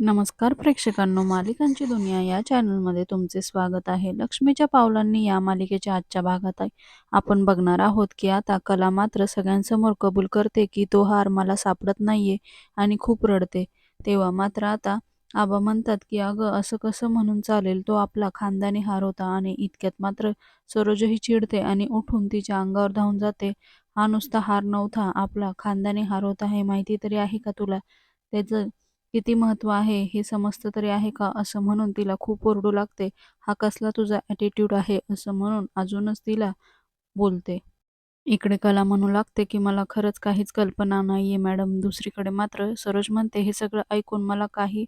नमस्कार प्रेक्षकांनो मालिकांची दुनिया या चॅनलमध्ये तुमचे स्वागत आहे. लक्ष्मीच्या पावलांनी या मालिकेच्या आजच्या भागात आहे. आपण बघणार आहोत की आता कला मात्र सगळ्यांसमोर कबूल करते की तो हार मला सापडत नाहीये आणि खूप रडते. तेव्हा मात्र आता आबा म्हणतात की अगं असं कसं म्हणून चालेल? तो आपला खानदानी हार होता आणि इतक्यात मात्र सरोजही चिडते आणि उठून तिच्या अंगावर धावून जाते. हा नुसता हार नव्हता आपला खानदानी हार होता हे माहिती तरी आहे का तुला? त्याचं किती महत्त्व आहे हे समजतं तरी आहे का असं म्हणून तिला खूप ओरडू लागते. हा कसला तुझा ॲटिट्यूड आहे असं म्हणून अजूनच तिला बोलते. इकडे कला म्हणू लागते की मला खरंच काहीच कल्पना नाही आहे मॅडम. दुसरीकडे मात्र सरोज म्हणते हे सगळं ऐकून मला काही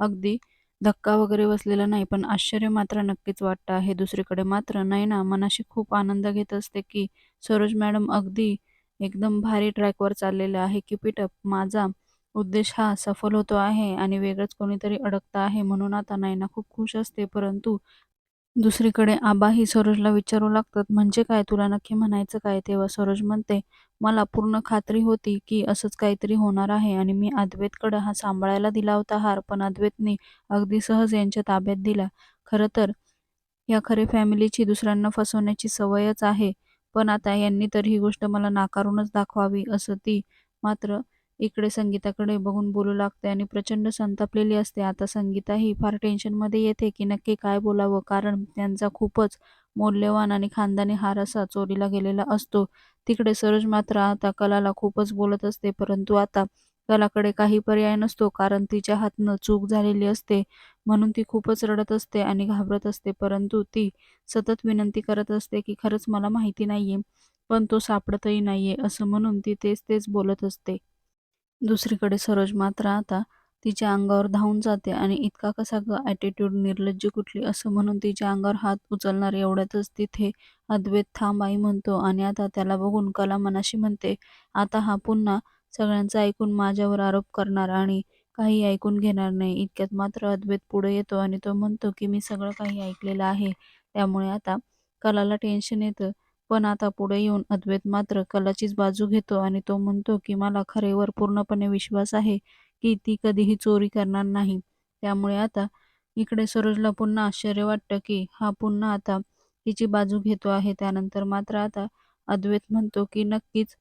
अगदी धक्का वगैरे बसलेला नाही पण आश्चर्य मात्र नक्कीच वाटतं आहे. दुसरीकडे मात्र नाही ना मनाशी खूप आनंद घेत असते की सरोज मॅडम अगदी एकदम भारी ट्रॅकवर चाललेलं आहे की पिटअप माझा उद्देश हा सफल होतो आहे आणि वेगळंच कोणीतरी अडकतं आहे म्हणून आता नायना खूप खुश असते. परंतु दुसरीकडे आबाही सरोजला विचारू लागतात म्हणजे काय? तुला नक्की म्हणायचं काय? तेव्हा सरोज म्हणते मला पूर्ण खात्री होती की असंच काहीतरी होणार आहे आणि मी अद्वैतकडे हा सांभाळायला दिला होता हार पण अद्वैतने अगदी सहज यांच्या ताब्यात दिला. खरं तर या खरे फॅमिलीची दुसऱ्यांना फसवण्याची सवयच आहे पण आता यांनी तर ही गोष्ट मला नाकारूनच दाखवावी असं ती मात्र इकडे संगीताकडे बघून बोलू लागते आणि प्रचंड संतापलेली असते. आता संगीताही फार टेन्शनमध्ये येते की नक्की काय बोलावं? कारण त्यांचा खूपच मौल्यवान आणि खानदानी हार असा चोरीला गेलेला असतो. तिकडे सरोज मात्र आता कलाला खूपच बोलत असते परंतु आता कलाकडे काही पर्याय नसतो कारण तिच्या हातनं चूक झालेली असते. म्हणून ती खूपच रडत असते आणि घाबरत असते परंतु ती सतत विनंती करत असते की खरंच मला माहिती नाहीये पण तो सापडतही नाहीये असं म्हणून ती तेच तेच बोलत असते. दुसरीकडे सरोज मात्र आता तिच्या अंगावर धावून जाते आणि इतका कसा ग ॲटिट्यूड निर्लज्ज कुठली असं म्हणून तिच्या अंगावर हात उचलणार एवढ्यातच तिथे अद्वैत थांब आई म्हणतो आणि आता त्याला बघून कला मनाशी म्हणते आता हा पुन्हा सगळ्यांचा ऐकून माझ्यावर आरोप करणार आणि काही ऐकून घेणार नाही इतक्यात मात्र अद्वैत पुढे येतो आणि तो म्हणतो की मी सगळं काही ऐकलेलं आहे. त्यामुळे आता कलाला टेन्शन येतं. पण आता पुढे येऊन अद्वैत मात्र कलाचीच बाजू घेतो आणि तो म्हणतो की मला खरेवर पूर्णपणे विश्वास आहे की ती कधीही चोरी करणार नाही. त्यामुळे आता इकडे सरोजला पुन्हा आश्चर्य वाटतं की हा पुन्हा आता तिची बाजू घेतो आहे. त्यानंतर मात्र आता अद्वैत म्हणतो की नक्कीच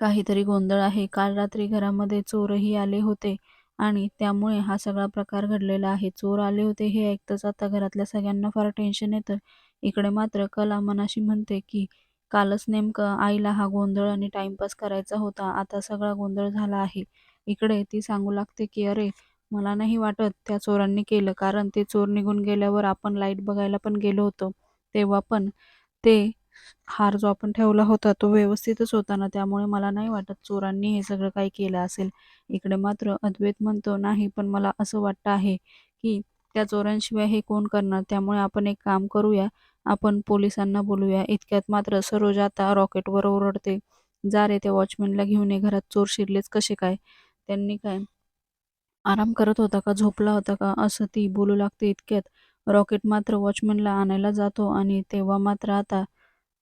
काहीतरी गोंधळ आहे. काल रात्री घरामध्ये चोरही आले होते. आणि त्यामुळे हा सगळा प्रकार घडलेला आहे. चोर आले होते हे ऐकतच आता घरातल्या सगळ्यांना फार टेन्शन येतं. इकडे मात्र कला मनाशी म्हणते की कालच नेमकं आईला हा गोंधळ आणि टाइमपास करायचा होता. आता सगळा गोंधळ झाला आहे. इकडे ती सांगू लागते की अरे मला नाही वाटत त्या चोरांनी केलं. कारण ते चोर निघून गेल्यावर आपण लाइट बघायला पण गेलो होतो. तेव्हा पण ते हार जो आपण ठेवला होता तो व्यवस्थितच होता ना त्यामुळे मला नाही वाटत चोरांनी हे सगळं काही केलं असेल. इकडे मात्र अद्वैत म्हणतो नाही पण मला असं वाटतं आहे की त्या चोरांशिवाय हे कोण करणार? त्यामुळे आपण एक काम करूया आपण पोलिसांना बोलूया. इतक्यात मात्र सरोज आता रॉकेटवर ओरडते. जा रे त्या वॉचमॅनला घेऊन ये घरात चोर शिरलेच कसे काय? त्यांनी काय आराम करत होता का? झोपला होता का? असं ती बोलू लागते इतक्यात. रॉकेट मात्र वॉचमॅनला आणायला जातो आणि तेव्हा मात्र आता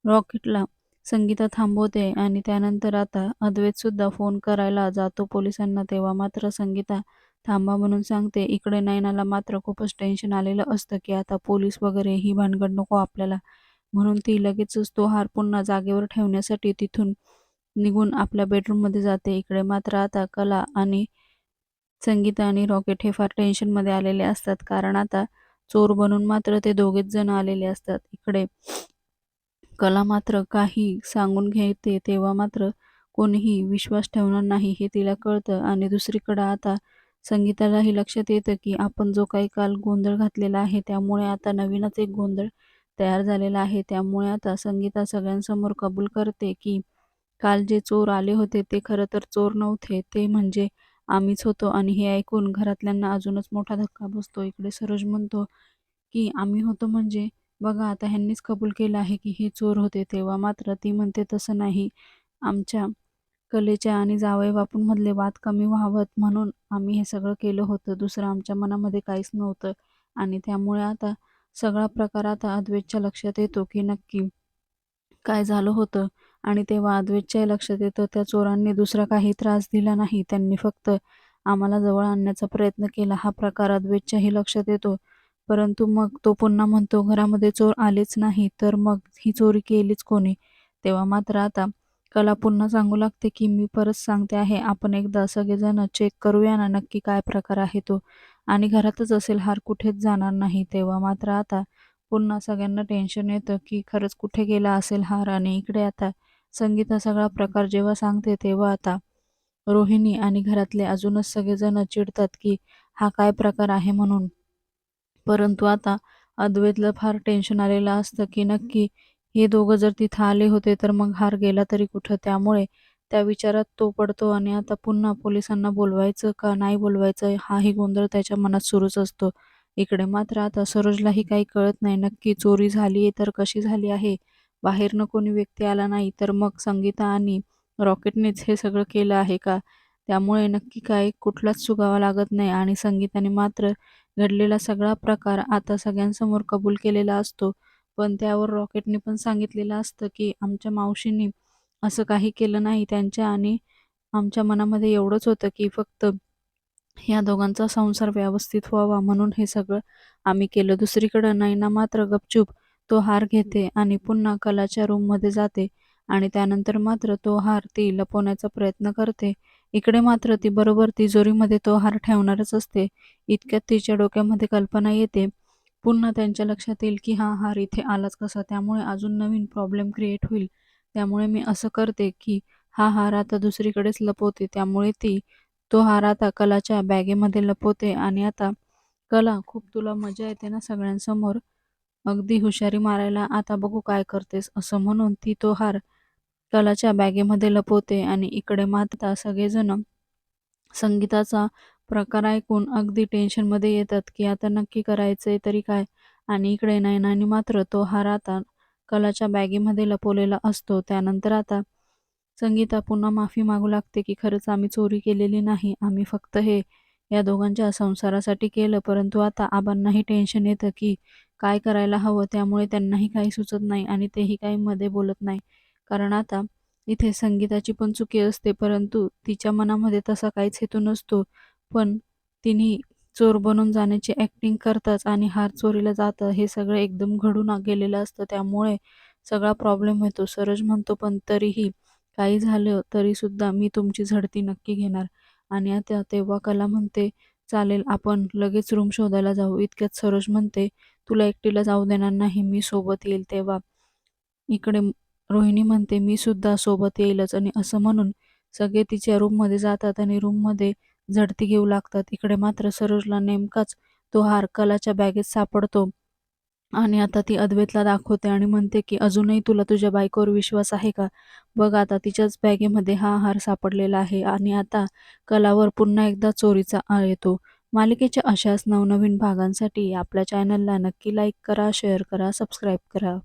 रॉकेटला संगीता थांबवते आणि त्यानंतर आता अद्वैतसुद्धा फोन करायला जातो पोलिसांना तेव्हा मात्र संगीता थांबा म्हणून सांगते इकडे नयनाला मात्र खूपच टेन्शन आलेलं असतं की आता पोलीस वगैरे ही भानगड नको आपल्याला. म्हणून ती लगेचच तो हार पुन्हा जागेवर ठेवण्यासाठी तिथून निघून आपल्या बेडरूममध्ये जाते. इकडे मात्र आता कला आणि संगीता आणि रॉकेट हे फार टेन्शनमध्ये आलेले असतात कारण आता चोर बनून मात्र ते दोघेच जण आलेले असतात. इकडे कला मात्र काही सांगून घेते तेव्हा मात्र कोणीही विश्वास ठेवणार नाही हे तिला कळतं. आणि दुसरीकडं आता संगीतालाही लक्षात येतं की आपण जो काही काल गोंधळ घातलेला आहे त्यामुळे आता नवीनच एक गोंधळ तयार झालेला आहे. त्यामुळे आता संगीता सगळ्यांसमोर कबूल करते की काल जे चोर आले होते ते खरं तर चोर नव्हते. ते म्हणजे आम्हीच होतो. आणि हे ऐकून घरातल्यांना अजूनच मोठा धक्का बसतो. इकडे सरोज म्हणतो की आम्ही होतो म्हणजे बघा आता ह्यांनीच कबूल केलं आहे की हे चोर होते तेव्हा. मात्र ती म्हणते तसं नाही. आमच्या कलेच्या आणि जावई बापूंमधले वाद कमी व्हावत म्हणून आम्ही हे सगळं केलं होतं. दुसरं आमच्या मनामध्ये काहीच नव्हतं. आणि त्यामुळे आता सगळा प्रकार आता अद्वैतच्या लक्षात येतो की नक्की काय झालं होतं. आणि तेव्हा अद्वैतच्याही लक्षात येतं त्या चोरांनी दुसरा काही त्रास दिला नाही. त्यांनी फक्त आम्हाला जवळ आणण्याचा प्रयत्न केला. हा प्रकार अद्वैतच्याही लक्षात येतो. परंतु मग तो पुन्हा म्हणतो घरामध्ये चोर आलेच नाही तर मग ही चोरी केलीच कोणी? तेव्हा मात्र आता कला पुन्हा सांगू लागते की मी परत सांगते आहे आपण एकदा सगळेजण चेक करूया ना नक्की काय प्रकार आहे तो. आणि घरातच असेल हार कुठेच जाणार नाही. तेव्हा मात्र आता पुन्हा सगळ्यांना टेन्शन येतं की खरंच कुठे गेला असेल हार? आणि इकडे आता संगीता सगळा प्रकार जेव्हा सांगते तेव्हा आता रोहिणी आणि घरातले अजूनच सगळेजण चिडतात की हा काय प्रकार आहे? म्हणून. परंतु आता अद्वैतला फार टेन्शन आलेलं असतं की नक्की हे दोघं जर तिथं आले होते तर मग हार गेला तरी कुठं? त्यामुळे त्या विचारात तो पडतो आणि आता पुन्हा पोलिसांना बोलवायचं का नाही बोलवायचं हाही गोंधळ त्याच्या मनात सुरूच असतो. इकडे मात्र आता सरोजलाही काही कळत नाही नक्की चोरी झाली आहे तर कशी झाली आहे? बाहेरनं कोणी व्यक्ती आला नाही तर मग संगीता आणि रॉकेटनेच हे सगळं केलं आहे का? त्यामुळे नक्की काय कुठलाच सुगावा लागत नाही आणि संगीताने मात्र घडलेला सगळा प्रकार आता सगळ्यांसमोर कबूल केलेला असतो. पण त्यावर रॉकेटने पण सांगितलेलं असतं की आमच्या मावशींनी असं काही केलं नाही. त्यांच्या आणि आमच्या मनामध्ये एवढंच होतं की फक्त ह्या दोघांचा संसार व्यवस्थित व्हावा. म्हणून हे सगळं आम्ही केलं. दुसरीकडं नैना मात्र गपचूप तो हार घेते आणि पुन्हा कलाच्या रूममध्ये जाते आणि त्यानंतर मात्र तो हार ती लपवण्याचा प्रयत्न करते. इकडे मात्र ती बरोबर तिजोरीमध्ये तो हार ठेवणारच असते. इतक्यात तिच्या डोक्यामध्ये कल्पना येते. पुन्हा त्यांच्या लक्षात येईल की हा हार इथे आलाच कसा? त्यामुळे अजून नवीन प्रॉब्लेम क्रिएट होईल. त्यामुळे मी असं करते की हा हार आता दुसरीकडेच लपवते. त्यामुळे ती तो हार आता कलाच्या बॅगेमध्ये लपवते आणि आता कला खूप तुला मजा येते ना सगळ्यांसमोर? अगदी हुशारी मारायला आता बघू काय करतेस असं म्हणून ती तो हार कलाच्या बॅगेमध्ये लपवते आणि इकडे मात्र सगळेजण संगीताचा प्रकार ऐकून अगदी टेन्शनमध्ये येतात की आता नक्की करायचंय तरी काय? आणि इकडे नयनाने मात्र तो हार आता कलाच्या बॅगेमध्ये लपवलेला असतो. त्यानंतर आता संगीता पुन्हा माफी मागू लागते की खरंच आम्ही चोरी केलेली नाही आम्ही फक्त हे या दोघांच्या संसारासाठी केलं. परंतु आता आबांनाही टेन्शन येतं की काय करायला हवं त्यामुळे त्यांनाही काही सुचत नाही आणि तेही काही मध्ये बोलत नाही. कारण आता इथे संगीताची पण चुकी असते परंतु तिच्या मनामध्ये तसा काहीच हेतू नसतो. पण तिने चोर बनून जाण्याची ॲक्टिंग करताच आणि हार चोरीला जातं हे सगळं एकदम घडून गेलेलं असतं. त्यामुळे सगळा प्रॉब्लेम येतो सरज म्हणतो पण तरीही काही झालं तरीसुद्धा मी तुमची झडती नक्की घेणार. आणि आता तेव्हा कला म्हणते चालेल आपण लगेच रूम शोधायला जाऊ. इतक्यात सरोज म्हणते तुला एकटीला जाऊ देणार नाही मी सोबत येईल. तेव्हा इकडे रोहिणी म्हणते मी सुद्धा सोबत येईलच. आणि असं म्हणून सगळे तिच्या रूममध्ये जातात आणि रूममध्ये झडती घेऊ लागतात. इकडे मात्र सरोजला नेमकाच तो हार कलाच्या बॅगेत सापडतो. आणि आता ती अद्वैतला दाखवते आणि म्हणते की अजूनही तुला तुझ्या बायकोवर विश्वास आहे का? बघ आता तिच्याच बॅगेमध्ये हा हार सापडलेला आहे आणि आता कलावर पुन्हा एकदा चोरीचा आळ येतो. मालिकेच्या अशाच नवनवीन भागांसाठी आपल्या चॅनलला नक्की लाईक करा शेअर करा सबस्क्राईब करा.